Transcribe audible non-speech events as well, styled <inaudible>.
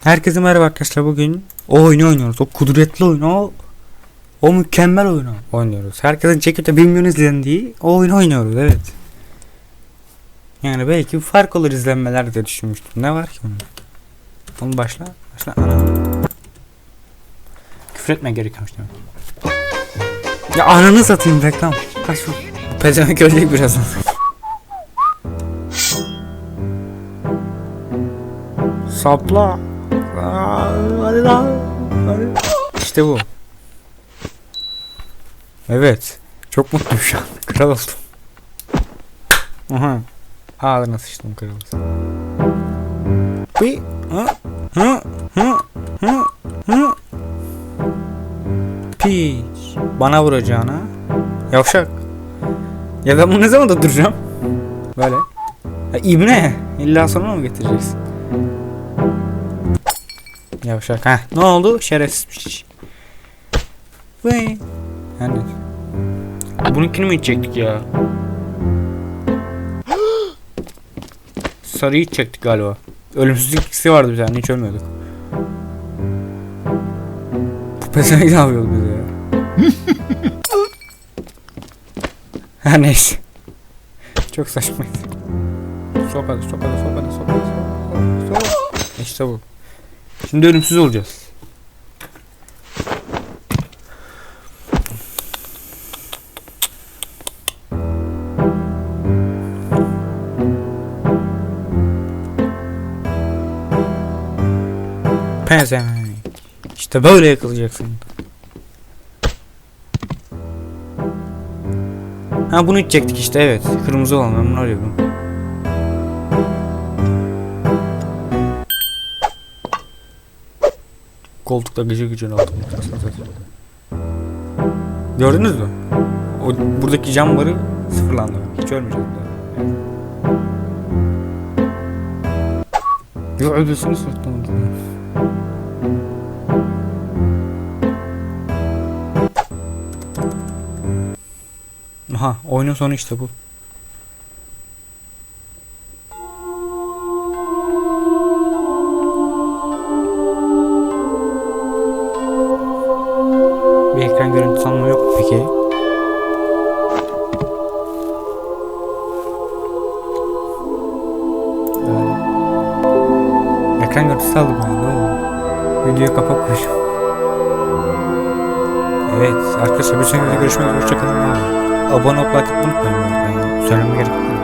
Herkese merhaba arkadaşlar bugün o oyunu oynuyoruz. O kudretli oyunu o, o mükemmel oyunu oynuyoruz. Herkesin çekip de bilmiyorum izlendiği o oyunu oynuyoruz evet. Yani belki bir fark olur izlenmeler diye düşünmüştüm. Ne var ki bunda? Onu başla. Başla. Ana. Küfür etmeye gerekiyormuş demek. Ya ananı satayım reklam. Kaç şu. Pezevenk ölecek birazdan. Sapla. İşte bu. Evet. Çok mutluyum şu an. <laughs> Kral oldum. Aha. Ağzına sıçtım kral oldum. Bir. Hı. Hı. Hı. Hı. Hı. Piç. Bana vuracağına. Yavşak. Ya ben bunu ne zaman da duracağım? Böyle. Ya ibne. İlla sonra mı getireceksin? Yavşak ha. Ne oldu? Şerefsizmiş. Vay. Yani. Bununkini mi içecektik ya? Sarıyı içecektik galiba. Ölümsüzlük ikisi vardı bir tane hiç ölmüyorduk. Bu pezevenk ne yapıyordu bize ya? <laughs> Her neyse. Çok saçmaydı. Sok hadi sok hadi sok hadi sok hadi sok. İşte bu. Şimdi ölümsüz olacağız. Pezevenk. İşte böyle yakalayacaksın. Ha bunu içecektik işte evet. Kırmızı olan ben bunu arıyordum. Koltukta gıcır gıcır aldım. Gördünüz mü? O buradaki cam barı sıfırlandı. Hiç ölmeyecek daha. Ya öldürsünüz sırtlandı. Aha oyunun sonu işte bu. Ekran görüntüsü alma yok mu peki? Ee, ekran görüntüsü aldım ben ne oldu? Videoyu kapak koyacağım. Evet arkadaşlar bir sonraki görüşmek üzere hoşçakalın. Abone olup like atmayı unutmayın. Ben söylememe gerek.